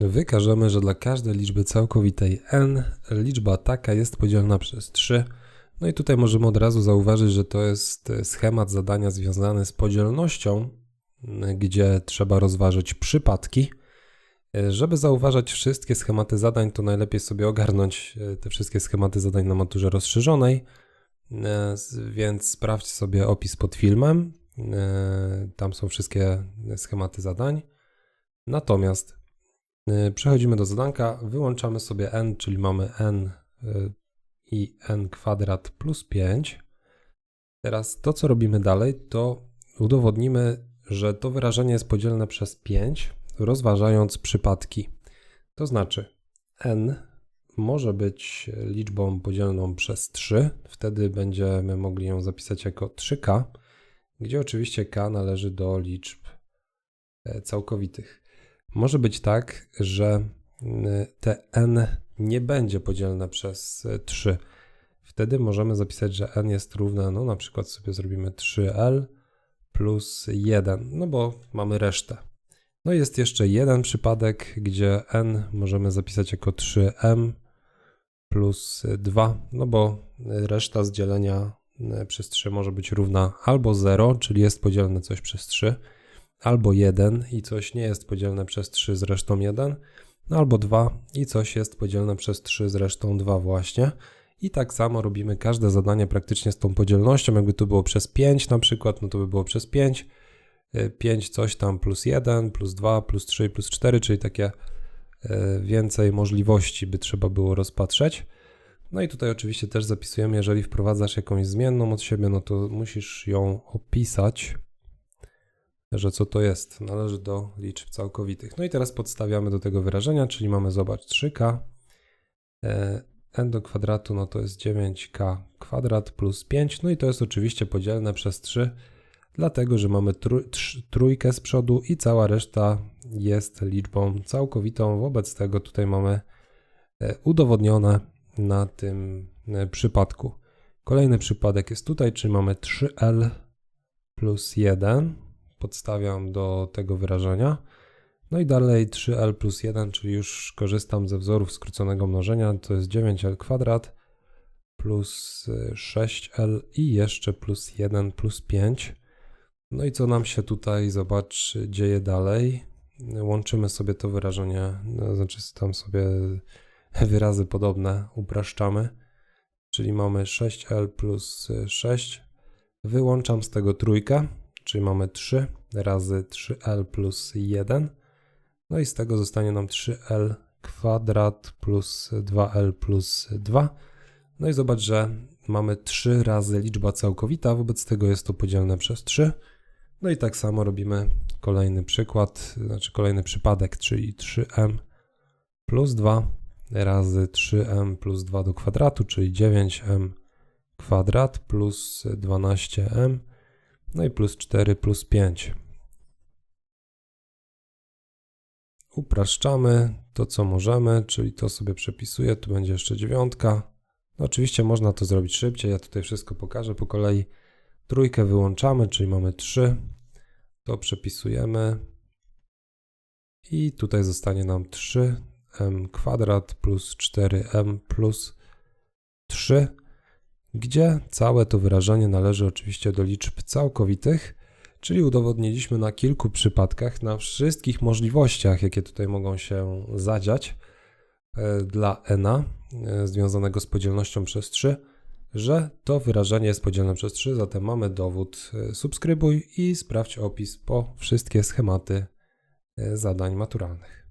Wykażemy, że dla każdej liczby całkowitej n liczba taka jest podzielona przez 3. No i tutaj możemy od razu zauważyć, że to jest e, schemat zadania związany z podzielnością, gdzie trzeba rozważyć przypadki. E, Żeby zauważać wszystkie schematy zadań, to najlepiej sobie ogarnąć e, te wszystkie schematy zadań na maturze rozszerzonej. Więc sprawdź sobie opis pod filmem. Tam są wszystkie schematy zadań. Natomiast przechodzimy do zadanka, wyłączamy sobie n, czyli mamy n y, i n kwadrat plus 5. Teraz to, co robimy dalej, to udowodnimy, że to wyrażenie jest podzielne przez 5, rozważając przypadki. To znaczy, n może być liczbą podzielną przez 3, wtedy będziemy mogli ją zapisać jako 3k, gdzie oczywiście k należy do liczb e, całkowitych. Może być tak, że y, te n nie będzie podzielne przez y, 3. Wtedy możemy zapisać, że n jest równe, no na przykład sobie zrobimy 3l plus 1, no bo mamy resztę. No i jest jeszcze jeden przypadek, gdzie n możemy zapisać jako 3m plus 2, no bo reszta z dzielenia y, przez 3 może być równa albo 0, czyli jest podzielne coś przez 3, albo 1 i coś nie jest podzielne przez 3 z resztą 1, no albo 2 i coś jest podzielne przez 3 z resztą 2 właśnie. I tak samo robimy każde zadanie praktycznie z tą podzielnością. Jakby to było przez 5 na przykład, no to by było przez 5. 5 coś tam plus 1, plus 2, plus 3, plus 4, czyli takie e, więcej możliwości by trzeba było rozpatrzeć. No i tutaj oczywiście też zapisujemy, jeżeli wprowadzasz jakąś zmienną od siebie, no to musisz ją opisać że co to jest? Należy do liczb całkowitych. No i teraz podstawiamy do tego wyrażenia, czyli mamy zobacz 3k e, n do kwadratu, no to jest 9k kwadrat plus 5, no i to jest oczywiście podzielne przez 3, dlatego że mamy trójkę z przodu i cała reszta jest liczbą całkowitą, wobec tego tutaj mamy e, udowodnione na tym e, przypadku. Kolejny przypadek jest tutaj, czyli mamy 3l plus 1, podstawiam do tego wyrażenia. No i dalej 3l plus 1, czyli już korzystam ze wzorów skróconego mnożenia, to jest 9l kwadrat plus y, 6l i jeszcze plus 1 plus 5. No i co nam się tutaj, zobacz, dzieje dalej. Łączymy sobie to wyrażenie, no, znaczy tam sobie wyrazy podobne upraszczamy, czyli mamy 6l plus 6. Wyłączam z tego trójkę, czyli mamy 3 razy 3l plus 1. No i z tego zostanie nam 3l kwadrat plus 2l plus 2. No i zobacz, że mamy 3 razy liczba całkowita, wobec tego jest to podzielne przez 3. No i tak samo robimy kolejny przykład, znaczy kolejny przypadek, czyli 3m plus 2 razy 3m plus 2 do kwadratu, czyli 9m kwadrat plus 12m no i plus 4 plus 5. Upraszczamy to, co możemy, czyli to sobie przepisuję. Tu będzie jeszcze dziewiątka. No oczywiście można to zrobić szybciej. Ja tutaj wszystko pokażę po kolei. Trójkę wyłączamy, czyli mamy 3. To przepisujemy. I tutaj zostanie nam 3m kwadrat plus 4m plus 3 gdzie całe to wyrażenie należy oczywiście do liczb całkowitych, czyli udowodniliśmy na kilku przypadkach, na wszystkich możliwościach, jakie tutaj mogą się zadziać e, dla n e, związanego z podzielnością przez 3, że to wyrażenie jest podzielne przez 3, zatem mamy dowód. E, Subskrybuj i sprawdź opis po wszystkie schematy zadań maturalnych.